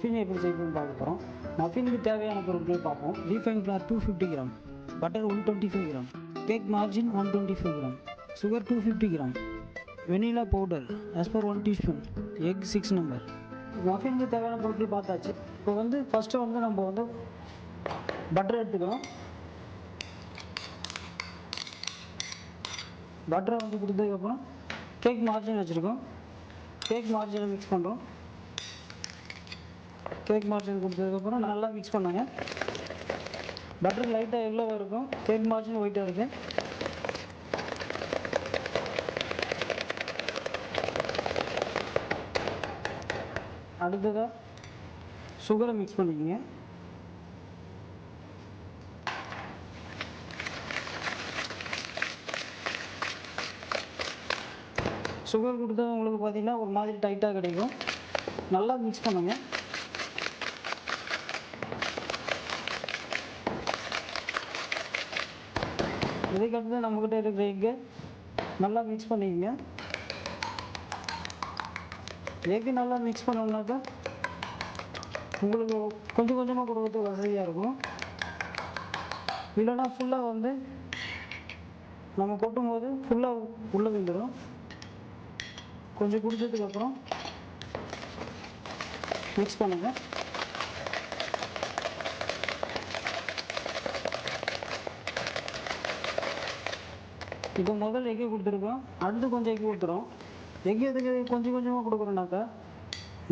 Muffin எப்படி செய்யணும்னு பார்க்க போகிறோம் மஃபினுக்கு தேவையான பொருட்கள் பார்ப்போம். Refine flour two fifty gram butter one twenty five gram cake margarine one twenty five gram sugar two fifty gram vanilla powder as per one teaspoon egg six number மஃபினுக்கு தேவையான பொருட்கள் பார்த்தாச்சு. இப்போ வந்து ஃபஸ்ட்டு வந்து நம்ம வந்து பட்டர் எடுத்துக்கிறோம் பட்டரை வந்து கொடுத்ததுக்கப்புறம் கேக் மார்ஜின் வச்சுருக்கோம். கேக் மார்ஜினை மிக்ஸ் பண்ணுறோம் கேக் மார்ஜின் கொடுத்ததுக்கப்புறம் நல்லா மிக்ஸ் பண்ணுங்க. பட்டர் லைட்டாக எவ்வளோ இருக்கும். கேக் மார்ஜின் ஒயிட்டாக இருக்கு. அடுத்ததாக சுகரை மிக்ஸ் பண்ணிக்கோங்க. சுகர் கொடுத்தா உங்களுக்கு பார்த்தீங்கன்னா ஒரு மாதிரி டைட்டாக கிடைக்கும். நல்லா மிக்ஸ் பண்ணுங்கள் இதுக்கடுத்து நம்மக்கிட்ட இருக்கிற எக்கு நல்லா மிக்ஸ் பண்ணிக்கோங்க. எக்கு நல்லா மிக்ஸ் பண்ணோம்னாக்கா உங்களுக்கு கொஞ்சம் கொஞ்சமாக கொடுக்கறதுக்கு வசதியாக இருக்கும். இல்லைன்னா ஃபுல்லாக வந்து நம்ம கொட்டும் போது ஃபுல்லாக உள்ளே விழுந்துடும் கொஞ்சம் குடிச்சதுக்கப்புறம் மிக்ஸ் பண்ணுங்கள் இப்போ முதல் எக்கு கொடுத்துருக்கோம்? அடுத்து கொஞ்சம் எக்கு கொடுத்துரும் எக்கு எதுக்கு கொஞ்சம் கொஞ்சமாக கொடுக்குறோம்னாக்கா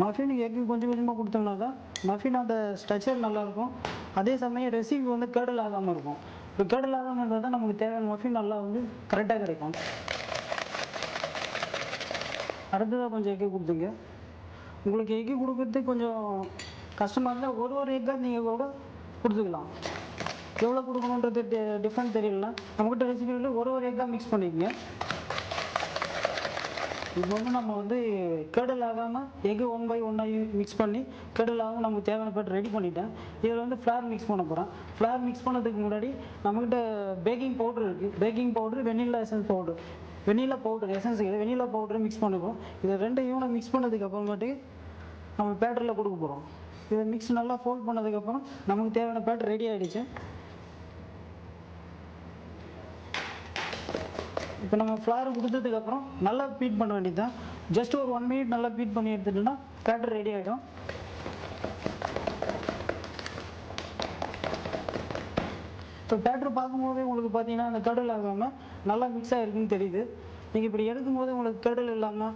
மஃபினுக்கு எக்கு கொஞ்சம் கொஞ்சமாக கொடுத்தோம்னாக்கா மஃபின் அந்த ஸ்ட்ரக்சர் நல்லாயிருக்கும் அதே சமயம் ரெசிபி வந்து கேடல் ஆகாமல் இருக்கும். இப்போ கேடல் ஆகாமல் இருந்தால் தான் நமக்கு தேவையான மஃபின் நல்லா வந்து கரெக்டாக கிடைக்கும். அடுத்ததாக கொஞ்சம் எக்கு கொடுத்துங்க? உங்களுக்கு எக்கு கொடுக்கறது கொஞ்சம் கஷ்டமாக இருந்தால் ஒரு ஒரு எக்காக நீங்கள் கூட கொடுத்துக்கலாம். எவ்வளோ கொடுக்கணுன்றது டிஃப்ரெண்ட் தெரியலனா நம்மக்கிட்ட ரெசிபியில் ஒரு ஒரு எக்காக மிக்ஸ் பண்ணிக்கங்க. இப்போ வந்து நம்ம வந்து கெடல் ஆகாமல் எக்கு ஒன் பை ஒன்னாக மிக்ஸ் பண்ணி கெடல் ஆகாமல் நமக்கு தேவையான பேட் ரெடி பண்ணிட்டேன். இதில் வந்து ஃப்ளார் மிக்ஸ் பண்ண போகிறேன் ஃப்ளார் மிக்ஸ் பண்ணதுக்கு முன்னாடி நம்மக்கிட்ட பேக்கிங் பவுடர் இருக்குது baking powder vanilla essence powder vanilla powder essence கிடையாது வெனிலா பவுடர் மிக்ஸ் பண்ணுவோம். இதை ரெண்டையும் மிக்ஸ் பண்ணதுக்கு அப்புறமேட்டு நம்ம பேட்டரியில் கொடுக்க போகிறோம் இதை மிக்ஸ் நல்லா ஃபோல்ட் பண்ணதுக்கப்புறம் நமக்கு தேவையான பேட்டர் ரெடி ஆகிடுச்சு இப்போ நம்ம ஃப்ளார் கொடுத்ததுக்கப்புறம் நல்லா பீட் பண்ண வேண்டியது தான் ஜஸ்ட் ஒரு ஒன் மினிட் நல்லா பீட் பண்ணி எடுத்துட்டோம்னா பேட்டர் ரெடி ஆகிடும் இப்போ பேட்டர் பார்க்கும்போதே உங்களுக்கு பார்த்தீங்கன்னா அந்த கடல் ஆகாமல் நல்லா மிக்ஸ் ஆகிருக்குன்னு தெரியுது. நீங்கள் இப்படி எடுக்கும்போது உங்களுக்கு கடல் இல்லாமல்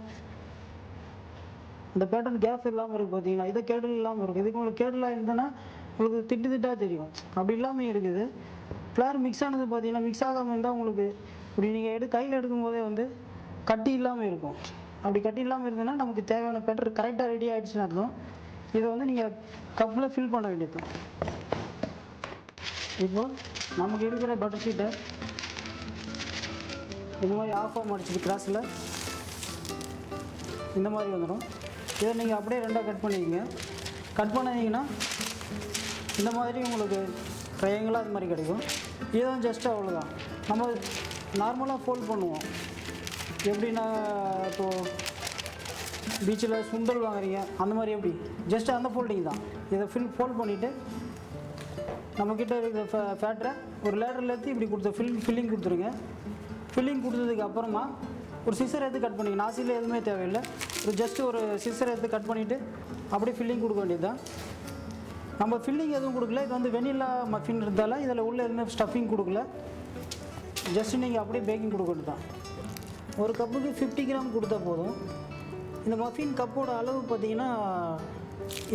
இந்த பேட்டர்ன் கேப் இல்லாமல் இருக்குது பார்த்தீங்கன்னா இதை கேடல் இல்லாமல் இருக்கும். இதுக்கு உங்களுக்கு கேடலாக இருந்ததுன்னா உங்களுக்கு திட்டு திட்டாக தெரியும். அப்படி இல்லாமல் இருக்குது. ஃப்ளார் மிக்ஸ் ஆனது பார்த்தீங்கன்னா மிக்ஸ் ஆகாமல் இருந்தால் உங்களுக்கு இப்படி நீங்கள் எடு கையில் எடுக்கும்போதே வந்து கட்டி இல்லாமல் இருக்கும். அப்படி கட்டி இல்லாமல் இருந்ததுன்னா நமக்கு தேவையான பெட்டர் கரெக்டாக ரெடி ஆகிடுச்சுன்னு அர்த்தம். இதை வந்து நீங்கள் கப்பில் ஃபில் பண்ண வேண்டியது இப்போது நமக்கு இருக்கிற பட்டர் ஷீட்டை இந்த மாதிரி ஆஃப் ஆஃப் அடிச்சிட்டு கிராஸில் இந்த மாதிரி வந்துடும். இதை நீங்கள் அப்படியே ரெண்டாக கட் பண்ணிக்கிங்க. கட் பண்ணிங்கன்னா இந்த மாதிரி உங்களுக்கு ட்ரையங்களாக அது மாதிரி கிடைக்கும். இதுவும் ஜஸ்ட் அவ்வளோதான் நம்ம நார்மலாக ஃபோல்ட் பண்ணுவோம். எப்படின்னா இப்போது பீச்சில் சுண்டல் வாங்குறீங்க அந்த மாதிரி எப்படி? ஜஸ்ட் அந்த ஃபோல்டிங் தான். இதை ஃபில் ஃபோல்ட் பண்ணிவிட்டு நம்மக்கிட்ட இருக்கிற ஃபே ஃபேட்டரை ஒரு லேடரில் எடுத்து இப்படி கொடுத்த ஃபில் ஃபில்லிங் கொடுத்துருங்க. ஃபில்லிங் கொடுத்ததுக்கு அப்புறமா ஒரு சிசர் எடுத்து கட் பண்ணிங்க நாசியில் எதுவுமே தேவையில்லை. ஒரு ஜஸ்ட் ஒரு சிசர் எடுத்து கட் பண்ணிவிட்டு அப்படியே ஃபில்லிங் கொடுக்க வேண்டியது தான் நம்ம ஃபில்லிங் எதுவும் கொடுக்கல. இது வந்து வெனிலா மஃபின் இருந்தால இதில் உள்ள எதுவுமே ஸ்டஃபிங் கொடுக்கல. ஜஸ்ட் நீங்கள் அப்படியே பேக்கிங் கொடுக்கறது தான் ஒரு கப்புக்கு ஃபிஃப்டி கிராம் கொடுத்தா போதும். இந்த மஃபின் கப்போட அளவு பார்த்தீங்கன்னா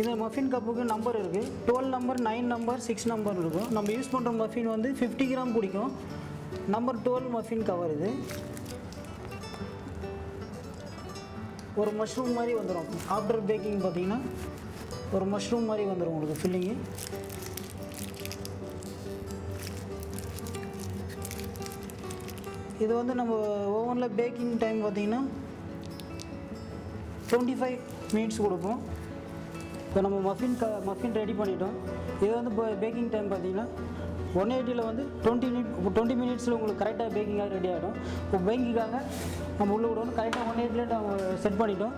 இந்த மஃபின் கப்புக்கு நம்பர் இருக்குது twelve number nine number six number இருக்கும். நம்ம யூஸ் பண்ணுற மஃபின் வந்து ஃபிஃப்டி கிராம் பிடிக்கும். நம்பர் டுவெல் மஃபின் கவர் இது. ஒரு மஷ்ரூம் மாதிரி வந்துடும் ஆஃப்டர் பேக்கிங் பார்த்தீங்கன்னா ஒரு மஷ்ரூம் மாதிரி வந்துடும் உங்களுக்கு ஃபில்லிங்கு இது வந்து நம்ம ஓவனில் பேக்கிங் டைம் பார்த்தீங்கன்னா டுவெண்ட்டி ஃபைவ் மினிட்ஸ் கொடுப்போம். இப்போ நம்ம மஃபின் க மஃபின் ரெடி பண்ணிட்டோம். இது வந்து இப்போ பேக்கிங் டைம் பார்த்திங்கன்னா ஒன் எயிட்டியில் வந்து டுவெண்ட்டி மினிட் டுவெண்ட்டி மினிட்ஸில் உங்களுக்கு கரெக்டாக பேக்கிங்காக ரெடி ஆகிடும் இப்போ பேக்கிங்காக நம்ம உள்ளே விடணும் கரெக்டாக ஒன் எயிட்டில் நம்ம செட் பண்ணிட்டோம்.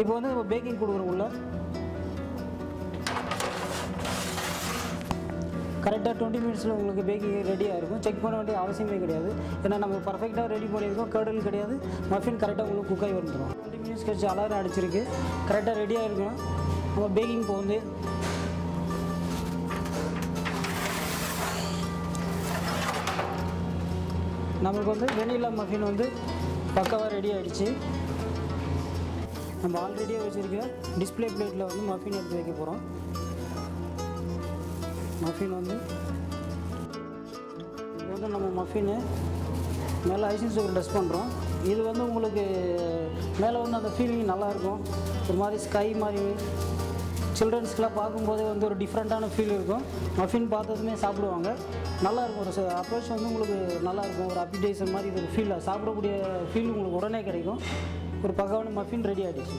இப்போ வந்து நம்ம பேக்கிங் கொடுக்குறோம் உள்ளே. கரெக்டாக டுவெண்ட்டி மினிட்ஸில் உங்களுக்கு பேக்கிங் ரெடியாக இருக்கும். செக் பண்ண வேண்டிய அவசியமே கிடையாது. ஏன்னா நம்ம பர்ஃபெக்டாக ரெடி பண்ணியிருக்கோம். கேடல் கிடையாது. மஃபின் கரெக்டாக உங்களுக்கு குக்காய் வந்துடும் டுவெண்ட்டி மினிட்ஸ் கழிச்சு அலாரம் அடிச்சிருக்கு. கரெக்டாக ரெடியாக இருக்கணும். நம்ம பேக்கிங் போகுது நம்மளுக்கு வந்து வெனிலா மஃபின் வந்து பக்காவாக ரெடி ஆகிடுச்சு நம்ம ஆல்ரெடியாக வச்சுருக்க டிஸ்ப்ளே பிளேட்டில் வந்து மஃபின் எடுத்து வைக்க போகிறோம் மஃபின் வந்து. இது வந்து நம்ம மஃபின்னு மேலே ஐசிங் சுகர் டஸ்ட் பண்ணுறோம் இது வந்து உங்களுக்கு மேலே வந்து அந்த ஃபீலிங் நல்லாயிருக்கும் ஒரு மாதிரி ஸ்கை மாதிரி. சில்ட்ரன்ஸ்க்கெலாம் பார்க்கும்போதே வந்து ஒரு டிஃப்ரெண்ட்டான ஃபீல் இருக்கும். மஃபின் பார்த்ததுமே சாப்பிடுவாங்க. நல்லாயிருக்கும் ஒரு அப்ரோச் வந்து உங்களுக்கு நல்லாயிருக்கும் ஒரு அப்பிடைசர் மாதிரி இது ஒரு ஃபீல் சாப்பிடக்கூடிய ஃபீல் உங்களுக்கு உடனே கிடைக்கும். ஒரு பகவான மஃபின் ரெடி ஆகிடுச்சு